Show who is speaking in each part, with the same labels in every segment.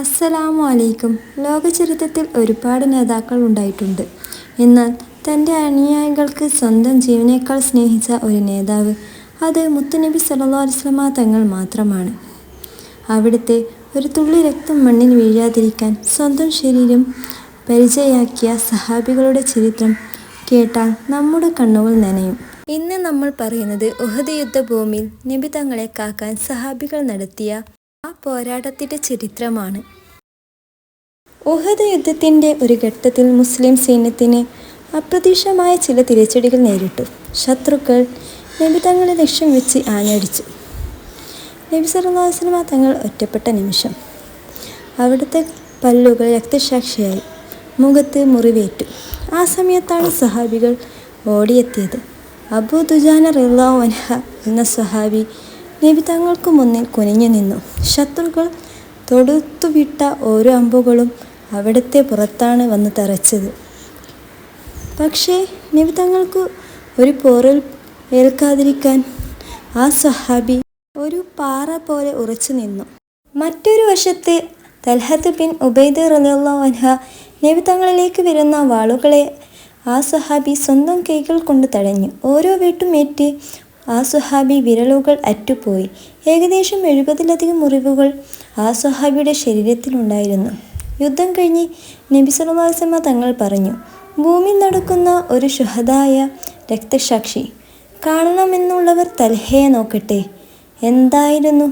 Speaker 1: അസ്സലാമു അലൈക്കും ലോകചരിത്രത്തിൽ ഒരുപാട് നേതാക്കൾ ഉണ്ടായിട്ടുണ്ട്. എന്നാൽ തന്റെ അനുയായികൾക്ക് സ്വന്തം ജീവനേക്കാൾ സ്നേഹിച്ച ഒരു നേതാവ് അത് മുത്തുനബി സല്ലല്ലാഹു അലൈഹി വസല്ലമ തങ്ങൾ മാത്രമാണ്. അവിടുത്തെ ഒരു തുള്ളി രക്തം മണ്ണിൽ വീഴാതിരിക്കാൻ സ്വന്തം ശരീരം പരിചയാക്കിയ സഹാബികളുടെ ചരിത്രം കേട്ടാൽ നമ്മുടെ കണ്ണുകൾ നനയും. ഇന്ന് നമ്മൾ പറയുന്നത് ഉഹദ് യുദ്ധഭൂമിയിൽ നബി തങ്ങളെ കാക്കാൻ സഹാബികൾ നടത്തിയ ആ പോരാട്ടത്തിന്റെ ചരിത്രമാണ്. ഉഹദ് യുദ്ധത്തിന്റെ ഒരു ഘട്ടത്തിൽ മുസ്ലിം സൈന്യത്തിന് അപ്രതീക്ഷിതമായ ചില തിരിച്ചടികൾ നേരിട്ടു. ശത്രുക്കൾ നബി തങ്ങളെ ലക്ഷ്യം വെച്ച് ആഞ്ഞടിച്ചു. നബി സർവാസിനുമാ തങ്ങൾ ഒറ്റപ്പെട്ട നിമിഷം അവിടുത്തെ പല്ലുകൾ രക്തസാക്ഷിയായി മുഖത്ത് മുറിവേറ്റു. ആ സമയത്താണ് സഹാബികൾ ഓടിയെത്തിയത്. അബു ദുജാന റളിയല്ലാഹു അൻഹ എന്ന സഹാബി നബി തങ്ങൾക്ക് മുന്നിൽ കുനിഞ്ഞു നിന്നു. ശത്രുക്കൾ തൊടുത്തുവിട്ട ഓരോ അമ്പുകളും അവിടുത്തെ പുറത്താണ് വന്ന് തറച്ചത്. പക്ഷേ നബി തങ്ങൾക്ക് ഒരു പോറൽ ഏൽക്കാതിരിക്കാൻ ആ സഹാബി ഒരു പാറ പോലെ ഉറച്ചു നിന്നു. മറ്റൊരു വശത്ത് തൽഹത്ത് ബിൻ ഉബൈദ് റളിയല്ലാഹു അൻഹ നബി തങ്ങളിലേക്ക് വരുന്ന വാളുകളെ ആ സഹാബി സ്വന്തം കൈകൾ കൊണ്ട് തടഞ്ഞു. ഓരോ വെട്ടുമേറ്റ് ആ സുഹാബി വിരലുകൾ അറ്റുപോയി. ഏകദേശം എഴുപതിലധികം മുറിവുകൾ ആ സുഹാബിയുടെ ശരീരത്തിലുണ്ടായിരുന്നു. യുദ്ധം കഴിഞ്ഞ് നബി അലൈഹി തങ്ങൾ പറഞ്ഞു ഭൂമി നടക്കുന്ന ഒരു ശുഹദായ രക്തസാക്ഷി കാണണമെന്നുള്ളവർ തൽഹയെ നോക്കട്ടെ. എന്തായിരുന്നു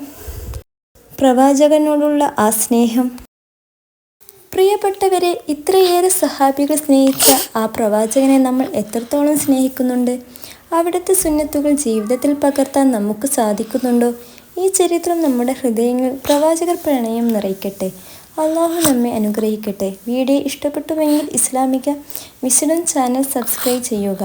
Speaker 1: പ്രവാചകനോടുള്ള ആ സ്നേഹം? പ്രിയപ്പെട്ടവരെ ഇത്രയേറെ സഹാബികൾ സ്നേഹിച്ച ആ പ്രവാചകനെ നമ്മൾ എത്രത്തോളം സ്നേഹിക്കുന്നുണ്ട്? അവിടുത്തെ സുന്നത്തുകൾ ജീവിതത്തിൽ പകർത്താൻ നമുക്ക് സാധിക്കുന്നുണ്ടോ? ഈ ചരിത്രം നമ്മുടെ ഹൃദയങ്ങൾ പ്രവാചകർ പ്രണയം നിറയ്ക്കട്ടെ. അള്ളാഹു നമ്മെ അനുഗ്രഹിക്കട്ടെ. വീഡിയോ ഇഷ്ടപ്പെട്ടുവെങ്കിൽ ഇസ്ലാമിക വിസിഡൻ ചാനൽ സബ്സ്ക്രൈബ് ചെയ്യുക.